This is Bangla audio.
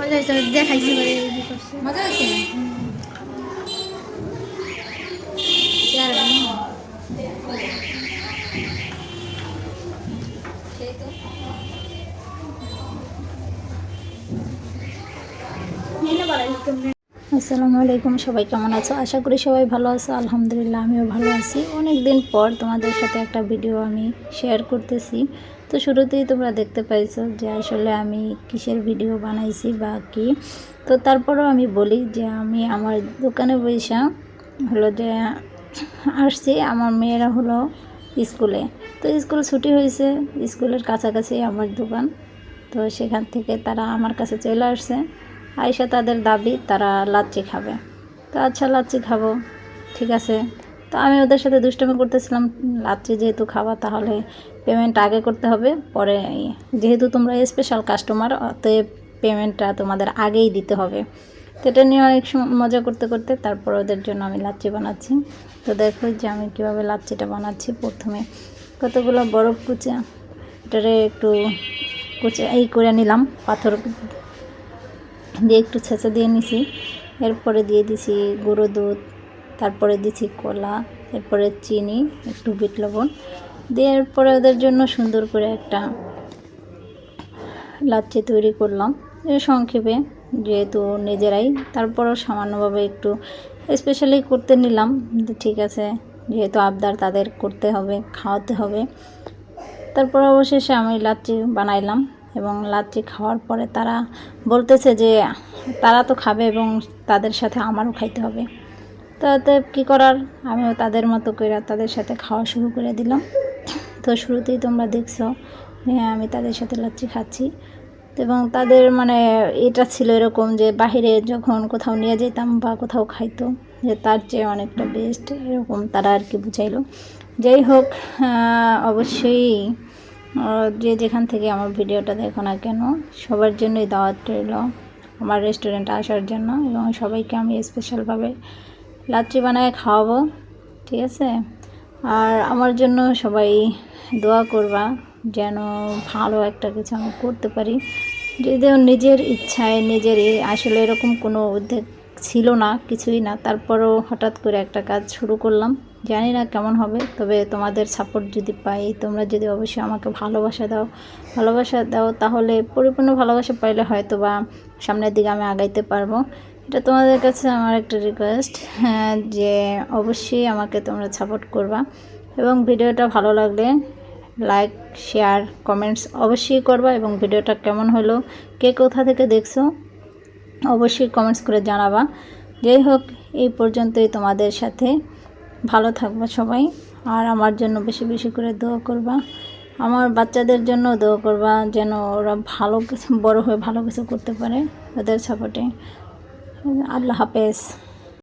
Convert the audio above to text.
মজা হয়েছে দেখাইছি মজা হয়েছে চেয়ার আসসালামু আলাইকুম, সবাই কেমন আছো? আশা করি সবাই ভালো আছো। আলহামদুলিল্লাহ, আমিও ভালো আছি। অনেক দিন পর তোমাদের সাথে একটা ভিডিও আমি শেয়ার করতেছি। তো শুরুতেই তোমরা দেখতে পাইছো যে আসলে আমি কিসের ভিডিও বানাইছি বা কি। তো তারপরেও আমি বলি যে আমি আমার দোকানে বৈশা হলো যে আসছি, আমার মেয়েরা হলো স্কুলে। তো স্কুল ছুটি হয়েছে স্কুলের কাছাকাছি আমার দোকান। তো সেখান থেকে তারা আমার কাছে চলে আসছে। আয়সা তাদের দাবি, তারা লাচ্ছি খাবে। তো আচ্ছা লাচ্ছি খাব। ঠিক আছে। তো আমি ওদের সাথে দুষ্টমি করতেছিলাম। লাচ্ছি যেহেতু খাওয়া তাহলে পেমেন্ট আগে করতে হবে। পরে যেহেতু তোমরা স্পেশাল কাস্টমার অতএব পেমেন্টটা তোমাদের আগেই দিতে হবে। তো এটা নিয়ে অনেক মজা করতে করতে তারপর ওদের জন্য আমি লাচ্ছি বানাচ্ছি। তো দেখো যে আমি কীভাবে লাচ্ছিটা বানাচ্ছি প্রথমে। কতগুলো বরফ কুচা, এটারে একটু কুচে, এই করে নিলাম। পাথর দিয়ে একটু ছেঁচা দিয়ে নিছি। এরপরে দিয়ে দিছি গুঁড়ো দুধ, তারপরে দিছি কলা, এরপরে চিনি, একটু বিট লবণ। দিয়ে এরপরে ওদের জন্য সুন্দর করে একটা লাচ্ছি তৈরি করলাম। সংক্ষেপে যেহেতু নিজেরাই, তারপরও সামান্যভাবে একটু স্পেশালি করতে নিলাম। ঠিক আছে, যেহেতু আবদার তাদের করতে হবে, খাওয়াতে হবে। তারপর অবশেষে আমি লাচ্ছি বানাইলাম। এবং লাচ্ছি খাওয়ার পরে তারা বলতেছে যে তারা তো খাবে এবং তাদের সাথে আমারও খাইতে হবে। তাতে কী করার? আমিও তাদের মতো করে তাদের সাথে খাওয়া শুরু করে দিলাম। তো শুরুতেই তোমরা দেখছ যে আমি তাদের সাথে লাচ্ছি খাচ্ছি। এবং তাদের মানে এটা ছিল এরকম যে বাহিরে যখন কোথাও নিয়ে যেতাম বা কোথাও খাইতো যে তার চেয়ে অনেকটা বেস্ট এরকম তারা আর কি বুঝাইলো। যাই হোক অবশ্যই যে যেখান থেকে আমার ভিডিওটা দেখো না কেন, সবার জন্যই দাওয়াত রইল আমার রেস্টুরেন্টে আসার জন্য এবং সবাইকে আমি স্পেশালভাবে লাচ্ছি বানায় খাওয়াবো, ঠিক আছে? আর আমার জন্য সবাই দোয়া করবা যেন ভালো একটা কিছু আমি করতে পারি। যদিও নিজের ইচ্ছায় নিজের আসলে এরকম কোনো উদ্যোগ ছিল না, কিছুই না। তারপরও হঠাৎ করে একটা কাজ শুরু করলাম। জানি না কেমন হবে, তবে তোমাদের সাপোর্ট যদি পাই, তোমরা যদি অবশ্যই আমাকে ভালোবাসা দাও। ভালোবাসা দাও তাহলে পরিপূর্ণ ভালোবাসা পাইলে হয়তো বা সামনের দিকে আমি আগাইতে পারব। এটা তোমাদের কাছে আমার একটা রিকোয়েস্ট হ্যাঁ যে অবশ্যই আমাকে তোমরা সাপোর্ট করবা। এবং ভিডিওটা ভালো লাগলে লাইক শেয়ার কমেন্টস অবশ্যই করবা। এবং ভিডিওটা কেমন হলো, কে কোথা থেকে দেখছ অবশ্যই কমেন্টস করে জানাবা। যাই হোক এই পর্যন্তই তোমাদের সাথে। ভালো থাকবা সবাই, আর আমার জন্য বেশি বেশি করে দোয়া করবা। আমার বাচ্চাদের জন্য দোয়া করবা, যেন ওরা ভালো কিছু, বড় হয়ে ভালো কিছু করতে পারে ওদের সাপোর্টে আল্লাহ হাফেজ।